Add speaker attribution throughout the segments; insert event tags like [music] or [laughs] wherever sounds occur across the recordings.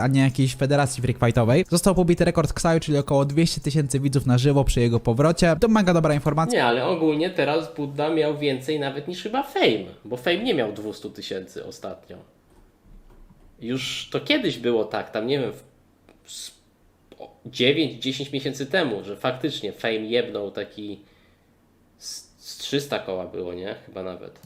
Speaker 1: a nie jakiejś federacji freakfightowej. Został pobity rekord Ksaju, czyli około 200 tysięcy widzów na żywo przy jego powrocie. To mega dobra informacja.
Speaker 2: Nie, ale ogólnie teraz Budda miał więcej nawet niż chyba Fame, bo Fame nie miał 200 tysięcy ostatnio. Już to kiedyś było tak, tam nie wiem, w- z- o 9-10 miesięcy temu, że faktycznie Fame jebnął taki z 300 koła było, nie? Chyba nawet.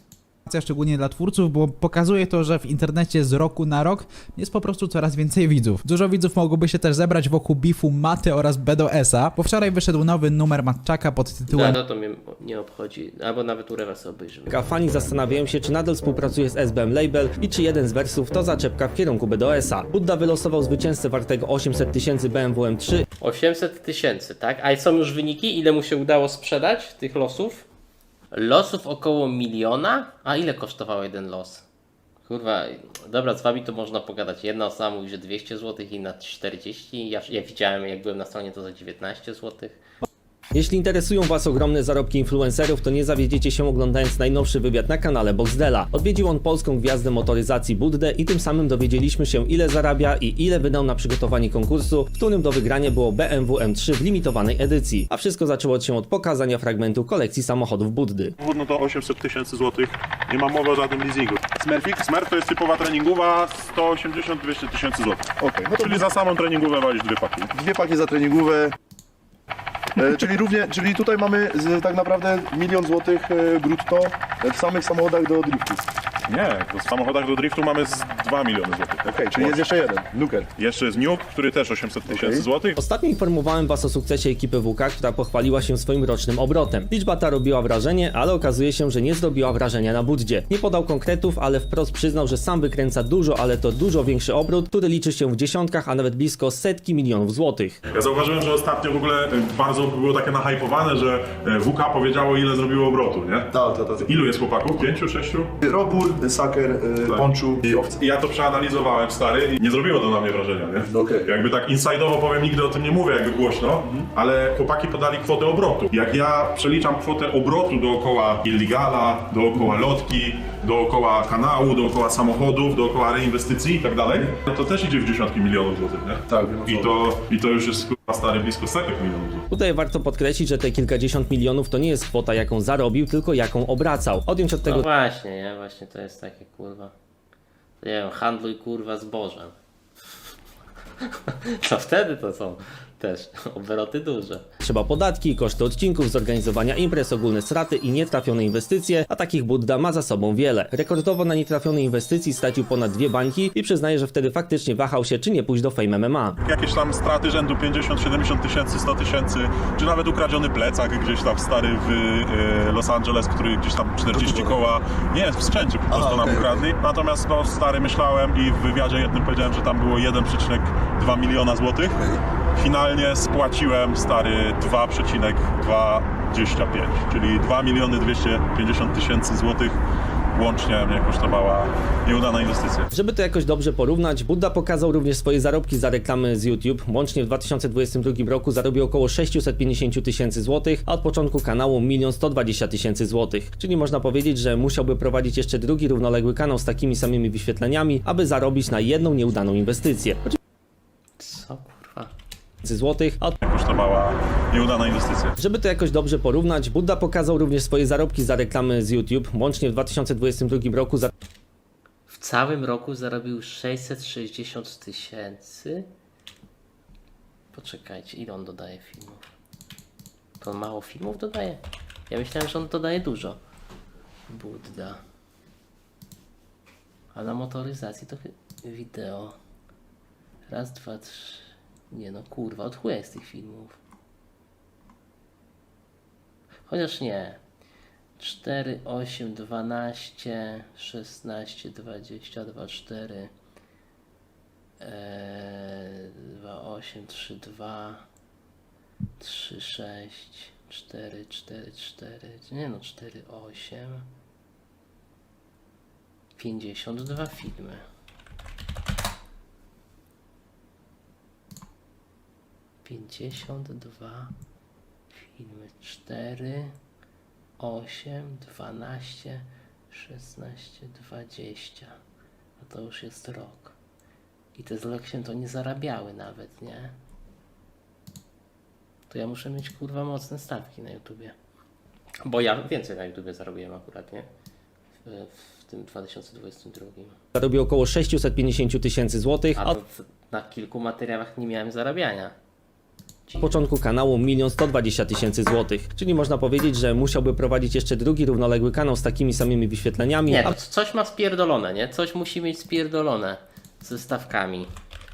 Speaker 1: Szczególnie dla twórców, bo pokazuje to, że w internecie z roku na rok jest po prostu coraz więcej widzów. Dużo widzów mogłoby się też zebrać wokół bifu Maty oraz BDS-a, bo wczoraj wyszedł nowy numer Matczaka pod
Speaker 2: No,
Speaker 1: tytułem
Speaker 2: no to mnie nie obchodzi, albo nawet urewa sobie obejrzymy.
Speaker 3: A fani zastanawiają się, czy nadal współpracuje z SBM Label i czy jeden z wersów to zaczepka w kierunku BDS-a. Budda wylosował zwycięzcę wartego 800 tysięcy BMW M3
Speaker 2: 800 tysięcy, tak? A są już wyniki? Ile mu się udało sprzedać tych losów? Losów około miliona? A ile kosztował jeden los? Kurwa, dobra, z wami to można pogadać. Jedna osoba mówi, że 200 zł, inna 40. Ja, ja widziałem, jak byłem na stronie, to za 19 zł.
Speaker 3: Jeśli interesują Was ogromne zarobki influencerów, to nie zawiedziecie się oglądając najnowszy wywiad na kanale Boxdela. Odwiedził on polską gwiazdę motoryzacji Buddę i tym samym dowiedzieliśmy się ile zarabia i ile wydał na przygotowanie konkursu, w którym do wygrania było BMW M3 w limitowanej edycji. A wszystko zaczęło się od pokazania fragmentu kolekcji samochodów Buddy.
Speaker 4: Samochód no to 800 tysięcy złotych. Nie ma mowy o żadnym leasingu. Smurfik? Smurf to jest typowa treningowa 180-200 tysięcy złotych.
Speaker 5: Okej, no to
Speaker 4: Czyli za samą treningówę walisz dwie paki.
Speaker 5: dwie paki za treningówę. E, czyli, równie, czyli tutaj mamy z, tak naprawdę milion złotych e, brutto e, w samych samochodach do driftu.
Speaker 4: Nie, to w samochodach do driftu mamy z 2 miliony złotych.
Speaker 5: Okej, czyli jest jeszcze jeden, Nuker.
Speaker 4: Jeszcze jest Nuke, który też 800 tysięcy
Speaker 5: Okej.
Speaker 4: złotych.
Speaker 3: Ostatnio informowałem Was o sukcesie ekipy WK, która pochwaliła się swoim rocznym obrotem. Liczba ta robiła wrażenie, ale okazuje się, że nie zrobiła wrażenia na Buddzie. Nie podał konkretów, ale wprost przyznał, że sam wykręca dużo, ale to dużo większy obrót, który liczy się w dziesiątkach, a nawet blisko setki milionów złotych.
Speaker 4: Ja zauważyłem, że ostatnio w ogóle e, bardzo było takie nahypowane, że e, WK powiedziało ile zrobiło obrotu, nie?
Speaker 5: Tak, tak, tak.
Speaker 4: Ilu jest chłopaków? Pięciu, sześciu?
Speaker 5: Robur, Saker, e,
Speaker 4: Tak.
Speaker 5: Ponczu i Owca.
Speaker 4: I ja to przeanalizowałem, stary, i nie zrobiło to na mnie wrażenia, nie?
Speaker 5: Okej.
Speaker 4: Jakby tak inside'owo powiem, nigdy o tym nie mówię, jakby głośno, ale chłopaki podali kwotę obrotu. Jak ja przeliczam kwotę obrotu dookoła illegala, dookoła lotki, dookoła kanału, dookoła samochodów, dookoła reinwestycji i tak dalej, no to też idzie w dziesiątki milionów złotych, nie?
Speaker 5: Tak,
Speaker 4: I to, I to już jest kurwa, stary blisko setek milionów złotych.
Speaker 3: Tutaj warto podkreślić, że te kilkadziesiąt milionów to nie jest kwota, jaką zarobił, tylko jaką obracał. Odjąć od tego
Speaker 2: No właśnie, nie? Właśnie to jest takie kurwa. Nie wiem, handluj kurwa zbożem. [laughs] To wtedy to są też [laughs] obroty duże.
Speaker 3: Trzeba podatki, koszty odcinków, zorganizowania imprez, ogólne straty i nietrafione inwestycje, a takich Budda ma za sobą wiele. Rekordowo na nietrafionej inwestycji stracił ponad dwie bańki i przyznaje, że wtedy faktycznie wahał się, czy nie pójść do Fame MMA.
Speaker 4: Jakieś tam straty rzędu 50, 70 tysięcy, 100 tysięcy, czy nawet ukradziony plecak gdzieś tam stary w e, Los Angeles, który gdzieś tam 40 koła, nie, w sprzęcie po prostu nam ukradli. Natomiast no stary myślałem i w wywiadzie jednym powiedziałem, że tam było 1,2 miliona złotych. Finalnie spłaciłem stary 2,25, czyli 2 miliony 250 tysięcy złotych łącznie mnie kosztowała nieudana inwestycja.
Speaker 3: Żeby to jakoś dobrze porównać, Budda pokazał również swoje zarobki za reklamy z YouTube. Łącznie w 2022 roku zarobił około 650 tysięcy złotych, a od początku kanału 1 120 tysięcy złotych. Czyli można powiedzieć, że musiałby prowadzić jeszcze drugi równoległy kanał z takimi samymi wyświetleniami, aby zarobić na jedną nieudaną inwestycję.
Speaker 2: Co?
Speaker 3: Złotych, a
Speaker 4: Kosztowała nieudana inwestycja.
Speaker 3: Żeby to jakoś dobrze porównać, Budda pokazał również swoje zarobki za reklamy z YouTube. Łącznie w 2022 roku za
Speaker 2: W całym roku zarobił 660 tysięcy. Poczekajcie, ile on dodaje filmów? To on mało filmów dodaje? Ja myślałem, że on dodaje dużo. Budda. A na motoryzacji to wideo. Raz, dwa, trzy. Nie no, kurwa, od chuja jest tych filmów. Chociaż nie. 4, 8, 12, 16, 22, 4, eee, 2, 8, 3, 2, 3, 6, 4, 4, 4, nie no, 4, 8, 52 filmy. Pięćdziesiąt dwa filmy. Cztery, osiem, dwanaście, szesnaście, dwadzieścia. A to już jest rok. I te z Leksiem to nie zarabiały nawet, nie? To ja muszę mieć kurwa mocne stawki na YouTubie. Bo ja więcej na YouTubie zarobiłem akurat, nie? W, w tym 2022.
Speaker 3: zarobił około 650 tysięcy złotych,
Speaker 2: A
Speaker 3: a
Speaker 2: to w, na kilku materiałach nie miałem zarabiania.
Speaker 3: Od początku kanału 1 120 tysięcy złotych. Czyli można powiedzieć, że musiałby prowadzić jeszcze drugi równoległy kanał z takimi samymi wyświetleniami,
Speaker 2: Nie, to coś ma spierdolone, nie? Coś musi mieć spierdolone ze stawkami.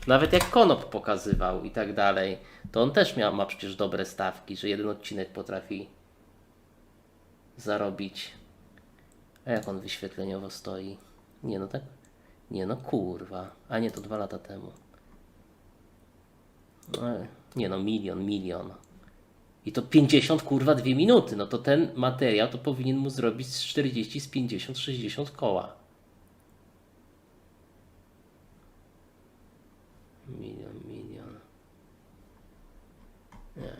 Speaker 2: Nawet jak Konop pokazywał i tak dalej, to on też miał, ma przecież dobre stawki, że jeden odcinek potrafi zarobić. A jak on wyświetleniowo stoi? Nie no tak? Nie no kurwa. A nie, to dwa lata temu. Nie no, milion, milion. I to 50 kurwa 2 minuty. No to ten materiał to powinien mu zrobić z 40, z 50, 60 koła. Milion, milion. Nie.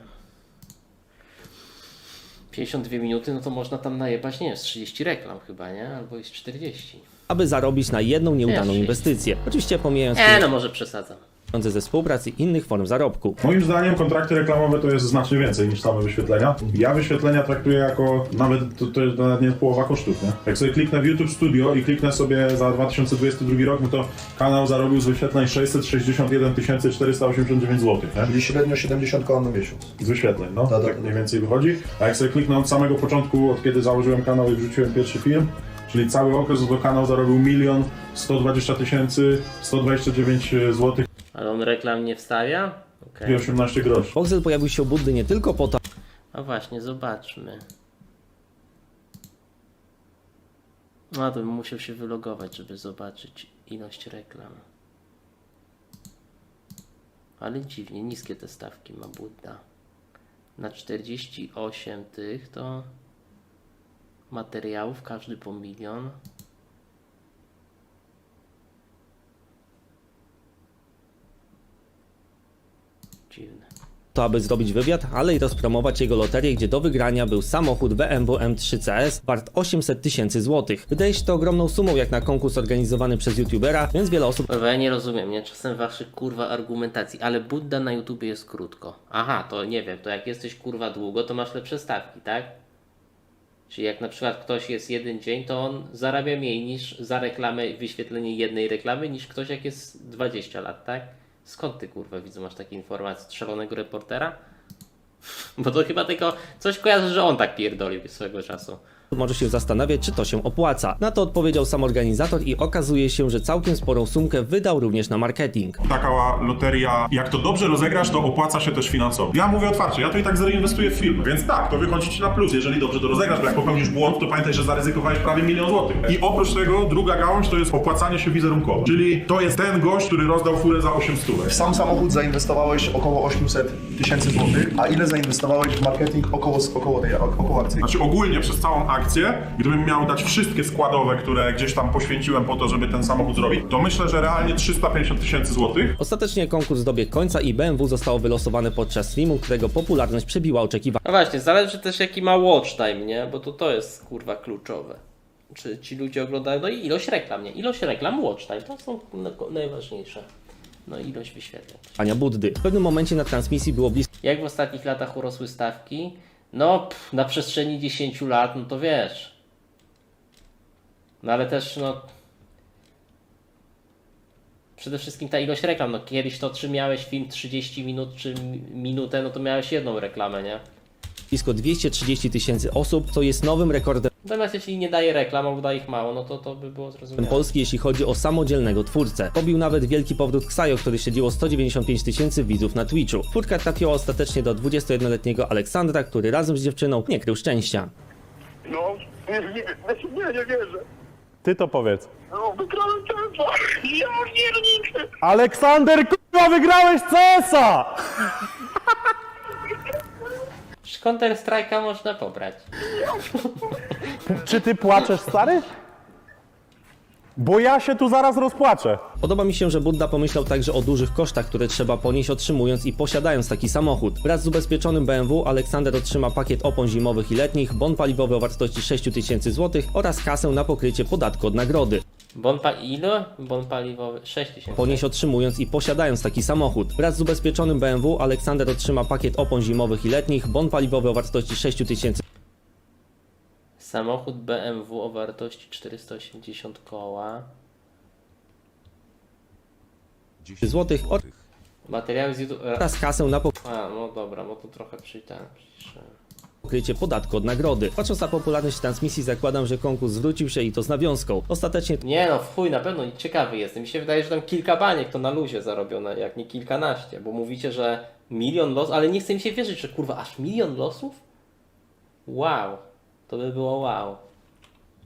Speaker 2: 52 minuty, no to można tam najebać, nie wiem, z 30 reklam chyba, nie? Albo jest 40.
Speaker 3: aby zarobić na jedną nieudaną inwestycję. Oczywiście pomijając
Speaker 2: E, no może przesadzam.
Speaker 3: Pieniądze ze współpracy i innych form zarobku.
Speaker 4: Moim zdaniem kontrakty reklamowe to jest znacznie więcej niż same wyświetlenia. Ja wyświetlenia traktuję jako nawet to, to jest nawet nie połowa kosztów, nie? Jak sobie kliknę w YouTube Studio i kliknę sobie za 2022 rok, no to kanał zarobił z wyświetleń 661 489 zł, nie?
Speaker 5: Czyli średnio 70 koła na miesiąc.
Speaker 4: Z wyświetleń, no,
Speaker 5: Tak,
Speaker 4: tak
Speaker 5: tak.
Speaker 4: mniej więcej wychodzi. A jak sobie kliknę od samego początku, od kiedy założyłem kanał i wrzuciłem pierwszy film, czyli cały okres, to kanał zarobił milion 120 tysięcy 129 zł
Speaker 2: Ale on reklam nie wstawia? Okej.
Speaker 4: i 18 groszy.
Speaker 3: Voxel pojawił się u Buddy nie tylko po to,
Speaker 2: A właśnie, zobaczmy. No to bym musiał się wylogować, żeby zobaczyć ilość reklam. Ale dziwnie, niskie te stawki ma Budda. Na 48 tych to materiałów, każdy po milion.
Speaker 3: To, aby zrobić wywiad, ale i rozpromować jego loterię, gdzie do wygrania był samochód BMW M3 CS wart 800 tysięcy złotych. Wydaje się to ogromną sumą jak na konkurs organizowany przez youtubera, więc wiele osób
Speaker 2: ja nie rozumiem, nie? Czasem waszych kurwa argumentacji, ale Budda na YouTubie jest krótko. Aha, to nie wiem, to jak jesteś kurwa długo, to masz lepsze stawki, tak? Czyli jak na przykład ktoś jest jeden dzień, to on zarabia mniej niż za reklamę, wyświetlenie jednej reklamy, niż ktoś jak jest 20 lat, tak? Skąd ty kurwa widzę, masz takie informacje od szalonego reportera? [laughs] Bo to chyba tylko coś kojarzy, że on tak pierdolił swego czasu.
Speaker 3: Może się zastanawiać, czy to się opłaca. Na to odpowiedział sam organizator i okazuje się, że całkiem sporą sumkę wydał również na marketing.
Speaker 4: Taka loteria, jak to dobrze rozegrasz, to opłaca się też finansowo. Ja mówię otwarcie, ja to i tak zainwestuję w film, więc tak, to wychodzi ci na plus, jeżeli dobrze to rozegrasz, bo jak popełnisz błąd, to pamiętaj, że zaryzykowałeś prawie milion złotych. I oprócz tego druga gałąź to jest opłacanie się wizerunkowo, czyli to jest ten gość, który rozdał furę za 8 stówek.
Speaker 5: W sam samochód zainwestowałeś około 800 tysięcy złotych, a ile zainwestowałeś w marketing około, około tej około akcji?
Speaker 4: Znaczy ogólnie przez całą akcję, gdybym miał dać wszystkie składowe, które gdzieś tam poświęciłem po to, żeby ten samochód zrobić, to myślę, że realnie 350 tysięcy złotych.
Speaker 3: Ostatecznie konkurs dobiegł końca i BMW zostało wylosowane podczas streamu, którego popularność przebiła oczekiwania.
Speaker 2: No właśnie, zależy też jaki ma watch time, nie? Bo to to jest kurwa kluczowe. Czy ci ludzie oglądają, no i ilość reklam, nie? Ilość reklam, watch time, to są na- najważniejsze. No i ilość wyświetleń.
Speaker 3: Buddy. W pewnym momencie na transmisji było blisko
Speaker 2: Jak w ostatnich latach urosły stawki? No, pff, na przestrzeni 10 lat, no to wiesz. No ale też, no... Przede wszystkim ta ilość reklam, no kiedyś to czy miałeś film 30 minut, czy mi- minutę, no to miałeś jedną reklamę, nie?
Speaker 3: Blisko 230 tysięcy osób, co jest nowym rekordem
Speaker 2: Natomiast jeśli nie daje reklam, albo daje ich mało, no to to by było zrozumiałe.
Speaker 3: Polski, jeśli chodzi o samodzielnego twórcę. Pobił nawet wielki powrót Ksajo, który śledziło 195 tysięcy widzów na Twitchu. Twórka trafiła ostatecznie do 21-letniego Aleksandra, który razem z dziewczyną nie krył szczęścia.
Speaker 6: No, nie, nie, nie, nie wierzę.
Speaker 7: Ty to powiedz.
Speaker 6: No, wygrałem tempo. Ja pierniczę.
Speaker 7: Aleksander, kurwa, wygrałeś CS-a!
Speaker 2: Counter Strike'a można pobrać.
Speaker 7: Czy ty płaczesz, stary? Bo ja się tu zaraz rozpłaczę.
Speaker 3: Podoba mi się, że Budda pomyślał także o dużych kosztach, które trzeba ponieść otrzymując i posiadając taki samochód. Wraz z ubezpieczonym BMW Aleksander otrzyma pakiet opon zimowych i letnich, bon paliwowy o wartości 6000 zł oraz kasę na pokrycie podatku od nagrody.
Speaker 2: Bon pa ile? Bon paliwowy 6000.
Speaker 3: ponieść otrzymując i posiadając taki samochód. Wraz z ubezpieczonym BMW Aleksander otrzyma pakiet opon zimowych i letnich, bon paliwowy o wartości 6000
Speaker 2: Samochód BMW o wartości 480 koła.
Speaker 3: zł
Speaker 2: Materiały z YouTube.
Speaker 3: oraz kasę na
Speaker 2: A, no dobra, no to trochę przyjdę. Przyjdę.
Speaker 3: pokrycie podatku od nagrody. Patrząc na popularność transmisji zakładam, że konkurs zwrócił się i to z nawiązką. Ostatecznie
Speaker 2: Nie no, w chuj, na pewno ciekawy jestem. Mi się wydaje, że tam kilka baniek to na luzie zarobione, jak nie kilkanaście, bo mówicie, że milion losów, ale nie chce mi się wierzyć, że kurwa, aż milion losów? Wow, to by było wow.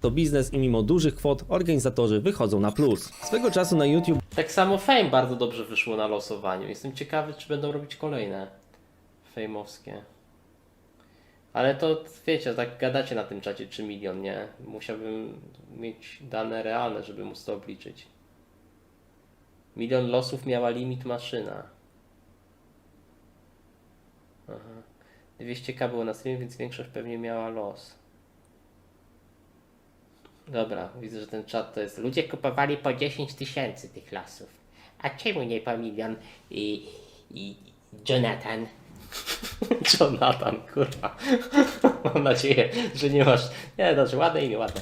Speaker 3: to biznes i mimo dużych kwot organizatorzy wychodzą na plus. Swego czasu na YouTube
Speaker 2: Tak samo Fame bardzo dobrze wyszło na losowaniu. Jestem ciekawy, czy będą robić kolejne fejmowskie. Ale to wiecie, tak gadacie na tym czacie, czy milion, nie? Musiałbym mieć dane realne, żeby móc to obliczyć. Milion losów miała limit maszyna. Aha. 200k było na streamie, więc większość pewnie miała los. Dobra, widzę, że ten czat to jest. Ludzie kupowali po 10 tysięcy tych lasów. A czemu nie po milion i, i Jonathan? [laughs] Jonathan, kurwa. [laughs] Mam nadzieję, że nie masz. Nie, dobrze, ładne imię, ładne.